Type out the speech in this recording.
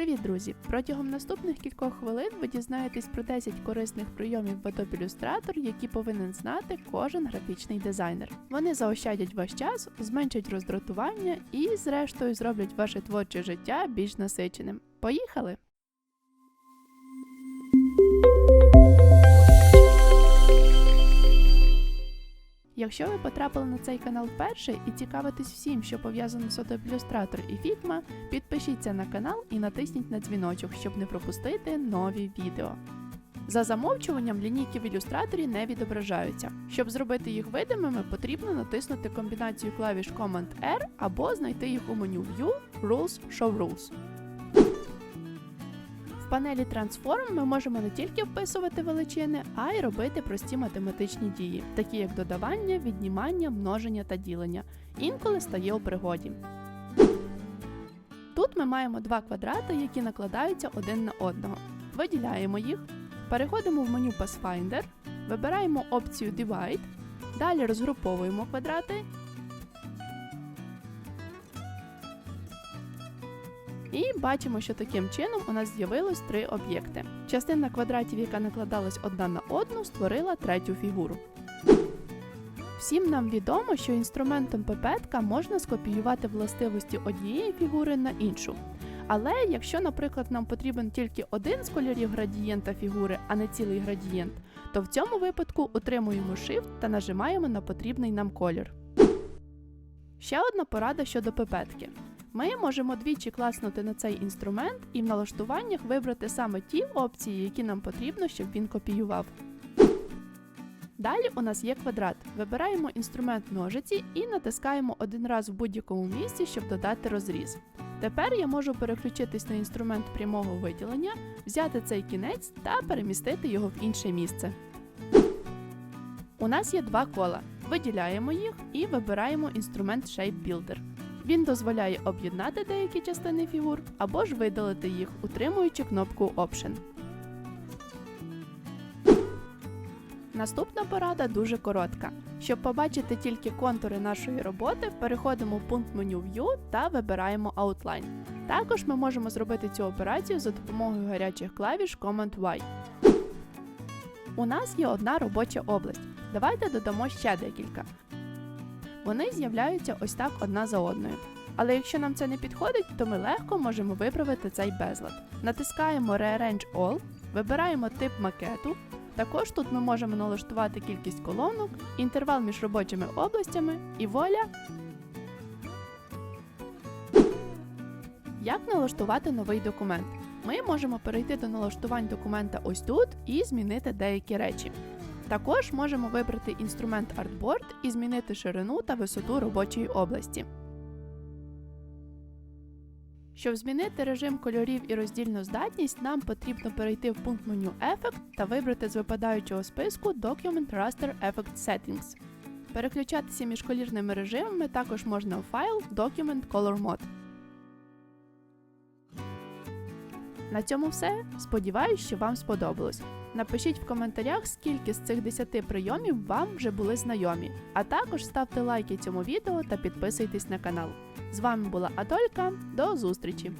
Привіт, друзі! Протягом наступних кількох хвилин ви дізнаєтесь про 10 корисних прийомів в Adobe Illustrator, які повинен знати кожен графічний дизайнер. Вони заощадять ваш час, зменшать роздратування і, зрештою, зроблять ваше творче життя більш насиченим. Поїхали! Якщо ви потрапили на цей канал вперше і цікавитесь всім, що пов'язано з Illustrator і Figma, підпишіться на канал і натисніть на дзвіночок, щоб не пропустити нові відео. За замовчуванням лінійки в ілюстраторі не відображаються. Щоб зробити їх видимими, потрібно натиснути комбінацію клавіш Command-R або знайти їх у меню View Rules Show Rules. В панелі Transform ми можемо не тільки вписувати величини, а й робити прості математичні дії, такі як додавання, віднімання, множення та ділення. Інколи стає у пригоді. Тут ми маємо два квадрати, які накладаються один на одного. Виділяємо їх, переходимо в меню Pathfinder, вибираємо опцію Divide, далі розгруповуємо квадрати І бачимо, що таким чином у нас з'явилось три об'єкти. Частина квадратів, яка накладалась одна на одну, створила третю фігуру. Всім нам відомо, що інструментом пипетка можна скопіювати властивості однієї фігури на іншу. Але якщо, наприклад, нам потрібен тільки один з кольорів градієнта фігури, а не цілий градієнт, то в цьому випадку утримуємо Shift та нажимаємо на потрібний нам колір. Ще одна порада щодо пипетки. Ми можемо двічі класнути на цей інструмент і в налаштуваннях вибрати саме ті опції, які нам потрібно, щоб він копіював. Далі у нас є квадрат. Вибираємо інструмент ножиці і натискаємо один раз в будь-якому місці, щоб додати розріз. Тепер я можу переключитись на інструмент прямого виділення, взяти цей кінець та перемістити його в інше місце. У нас є два кола. Виділяємо їх і вибираємо інструмент Shape Builder. Він дозволяє об'єднати деякі частини фігур або ж видалити їх, утримуючи кнопку Option. Наступна порада дуже коротка. Щоб побачити тільки контури нашої роботи, переходимо в пункт меню View та вибираємо Outline. Також ми можемо зробити цю операцію за допомогою гарячих клавіш Command-Y. У нас є одна робоча область. Давайте додамо ще декілька. Вони з'являються ось так одна за одною. Але якщо нам це не підходить, то ми легко можемо виправити цей безлад. Натискаємо Rearrange All, вибираємо тип макету. Також тут ми можемо налаштувати кількість колонок, інтервал між робочими областями і воля. Як налаштувати новий документ? Ми можемо перейти до налаштувань документа ось тут і змінити деякі речі. Також можемо вибрати інструмент Artboard і змінити ширину та висоту робочої області. Щоб змінити режим кольорів і роздільну здатність, нам потрібно перейти в пункт меню Effect та вибрати з випадаючого списку Document Raster Effect Settings. Переключатися між колірними режимами також можна в файл Document Color Mode. На цьому все. Сподіваюсь, що вам сподобалось. Напишіть в коментарях, скільки з цих 10 прийомів вам вже були знайомі. А також ставте лайки цьому відео та підписуйтесь на канал. З вами була Адолька. До зустрічі!